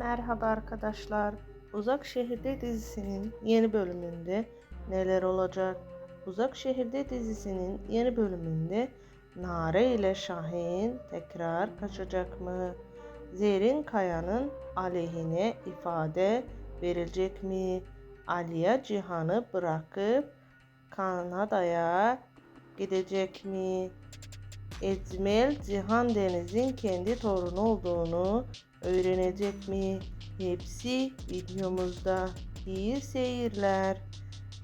Merhaba arkadaşlar. Uzak Şehirde dizisinin yeni bölümünde neler olacak? Uzak Şehirde dizisinin yeni bölümünde Nare ile Şahin tekrar kaçacak mı? Zerrin Kaya'nın aleyhine ifade verilecek mi? Aliye Cihan'ı bırakıp Kanada'ya gidecek mi? Ecmel Cihan Deniz'in kendi torunu olduğunu öğrenecek mi? Hepsi videomuzda. İyi seyirler.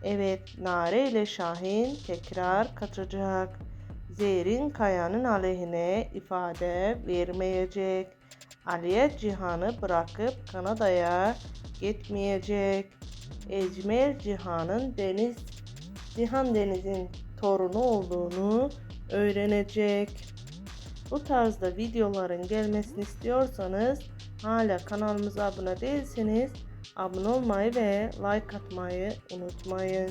Evet, Nare ile Şahin tekrar kaçacak. Zerrin Kaya'nın aleyhine ifade vermeyecek. Aliye Cihan'ı bırakıp Kanada'ya gitmeyecek. Ecmel Cihan'ın Deniz Cihan Deniz'in torunu olduğunu öğrenecek. Bu tarzda videoların gelmesini istiyorsanız hala kanalımıza abone değilseniz abone olmayı ve like atmayı unutmayın.